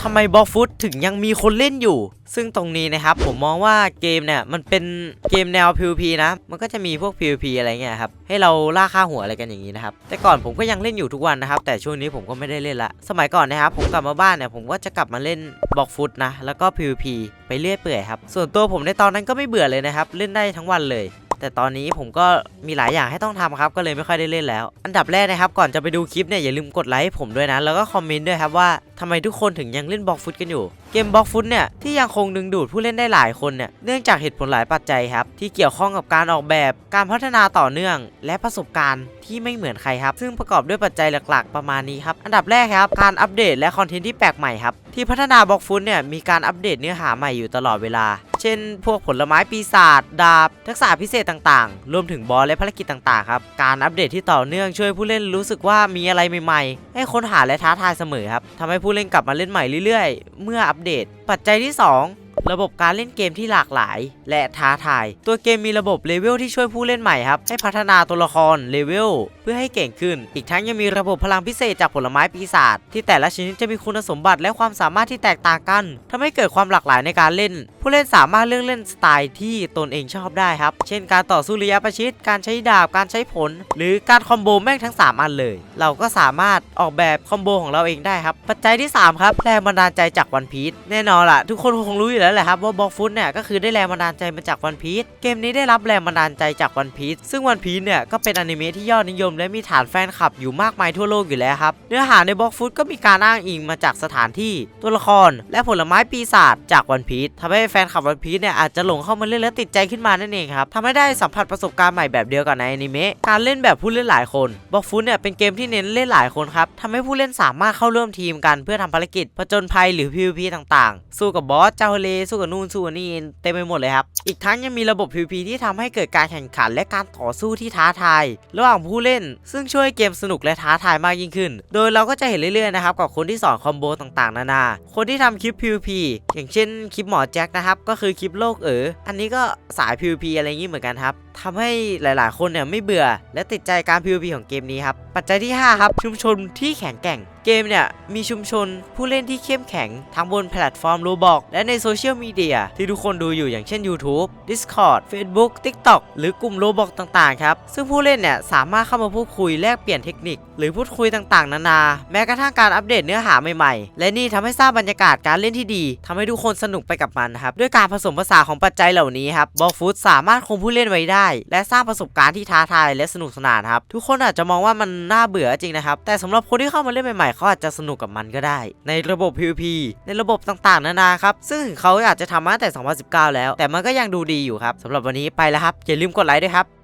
ทำไมบล็อกฟุตถึงยังมีคนเล่นอยู่ ซึ่งตรงนี้นะครับ ผมมองว่าเกมเนี่ยมันเป็นเกมแนว PVP นะ มันก็จะมีพวก PVP อะไรเงี้ยครับ ให้เราล่าค่าหัวอะไรกันอย่างนี้นะครับ แต่ก่อนผมก็ยังเล่นอยู่ทุกวันนะครับ แต่ช่วงนี้ผมก็ไม่ได้เล่นละ สมัยก่อนนะครับ ผมกลับมาบ้านเนี่ยผมก็จะกลับมาเล่นบล็อกฟุตนะ แล้วก็ PVP ไปเรื่อยเปื่อยครับ ส่วนตัวผมในตอนนั้นก็ไม่เบื่อเลยนะครับ เล่นได้ทั้งวันเลยแต่ตอนนี้ผมก็มีหลายอย่างให้ต้องทำครับ ก็เลยไม่ค่อยได้เล่นแล้ว อันดับแรกนะครับ ก่อนจะไปดูคลิปเนี่ยอย่าลืมกดไลค์ให้ผมด้วยนะ แล้วก็คอมเมนต์ด้วยครับว่า ทำไมทุกคนถึงยังเล่นบล็อกฟุตกันอยู่ เกมบล็อกฟุตเนี่ยที่ยังคงดึงดูดผู้เล่นได้หลายคนเนี่ยเนื่องจากเหตุผลหลายปัจจัยครับ ที่เกี่ยวข้องกับการออกแบบ การพัฒนาต่อเนื่อง และประสบการณ์ที่ไม่เหมือนใครครับ ซึ่งประกอบด้วยปัจจัยหลักๆ ประมาณนี้ครับอันดับแรกครับการอัปเดตและคอนเทนต์ที่แปลกใหม่ครับที่พัฒนาบล็อกฟุตเนี่ยมีการอัปเดตเนื้อหาใหม่อยู่ตลอดเวลา เช่น พวกผลไม้ปีศาจดาบ ทักษะพิเศษต่างๆ รวมถึงบอสและภารกิจต่างๆครับการอัปเดตที่ต่อเนื่องช่วยผู้เล่นรู้สึกว่ามีอะไรใหม่ๆ ให้ค้นหาและท้าทายเสมอครับทำให้ผู้เล่นกลับมาเล่นใหม่เรื่อยๆ เมื่ออัปเดต ปัจจัยที่ 2 ระบบการเล่นเกมที่หลากหลาย และท้าทาย ตัวเกมมีระบบเลเวลที่ช่วยผู้เล่นใหม่ครับ ให้พัฒนาตัวละครเลเวลเพื่อให้เก่งขึ้น อีกทั้งยังมีระบบพลังพิเศษจากผลไม้ปีศาจที่แต่ละชนิดจะมีคุณสมบัติและความสามารถที่แตกต่างกันทำให้เกิดความหลากหลายในการเล่น ผู้เล่นสามารถเลือกเล่นสไตล์ที่ตนเองชอบได้ครับ เช่น การต่อสู้ระยะประชิด การใช้ดาบ การใช้ผล หรือการคอมโบแม่งทั้ง 3 อันเลย เราก็สามารถออกแบบคอมโบของเราเองได้ครับ ปัจจัยที่ 3 ครับแรงบันดาลใจจากวันพีชแน่นอนล่ะ ทุกคนคงรู้อยู่แล้วแหละครับว่าบล็อกฟุตเนี่ยก็คือได้แรงบันดาลใจมาจากวันพีชเกมนี้ได้รับแรงบันดาลใจจากวันพีชซึ่งวันพีชเนี่ยก็เป็นอนิเมะที่ยอดนิยมและมีฐานแฟนคลับอยู่มากมายทั่วโลกอยู่แล้วครับ เนื้อหาในบล็อกฟุตก็มีการอ้างอิงมาจากสถานที่ตัวละคร และผลไม้ปีศาจจากวันพีชทำให้แฟนคลับวันพีชเนี่ยอาจจะหลงเข้ามาเล่นและติดใจขึ้นมานั่นเองครับทำให้ได้สัมผัสประสบการณ์ใหม่แบบเดียวกับในอนิเมะการเล่นแบบผู้เล่นหลายคนบล็อกฟุตเนี่ยเป็นเกมที่เน้นเล่นหลายคนครับทำให้ผู้เล่นสามารถเข้าร่วมทีมกันเพื่อทำภารกิจผจญภัยหรือ PVP ต่างๆ สู้กับบอสเจ้าเลสู้กับนู่นสู้กับนี่เต็มไปหมดเลยครับอีกทั้งยังมีระบบ PVP ที่ทำให้เกิดการแข่งขันและการต่อสู้ที่ท้าทายระหว่างผู้เล่นซึ่งช่วยให้เกมสนุกและท้าทายมากยิ่งขึ้น โดยเราก็จะเห็นเรื่อยๆนะครับกับคนที่สอนคอมโบต่างๆ นานา คนที่ทำคลิป PVP อย่างเช่นคลิปหมอแจ็คนะครับก็คือคลิปโลกเอ๋ออันนี้ก็สาย PVP อะไรอย่างนี้เหมือนกันครับทำให้หลายๆ คนเนี่ยไม่เบื่อ และติดใจการ PVP ของเกมนี้ครับปัจจัยที่ 5 ครับชุมชนที่แข็งแกร่งเกมเนี่ย มีชุมชนผู้เล่นที่เข้มแข็ง ทั้งบนแพลตฟอร์ม Roblox และในโซเชียลมีเดียที่ทุกคนดูอยู่อย่างเช่น YouTube Discord Facebook TikTok หรือกลุ่ม Roblox ต่างๆ ครับ ซึ่งผู้เล่นเนี่ย สามารถเข้ามาพูดคุยแลกเปลี่ยนเทคนิค หรือพูดคุยต่างๆ นานา แม้กระทั่งการอัปเดตเนื้อหาใหม่ๆ และนี่ทำให้สร้างบรรยากาศการเล่นที่ดีทำให้ทุกคนสนุกไปกับมันครับด้วยการผสมผสานของปัจจัยเหล่านี้ครับบอลฟูดสามารถคงผู้เล่นไว้ได้ และสร้างประสบการณ์ที่ท้าทายและสนุกสนานครับทุกคนอาจจะมองว่ามันน่าเบื่อจริงนะครับแต่สำหรับคนที่เข้ามาเล่นใหม่เขาอาจจะสนุกกับมันก็ได้ ในระบบ PVP ในระบบต่างๆนานาครับ ซึ่งเขาอาจจะทำมาตั้งแต่ 2019 แล้ว แต่มันก็ยังดูดีอยู่ครับสำหรับวันนี้ไปแล้วครับอย่าลืมกดไลค์ด้วยครับ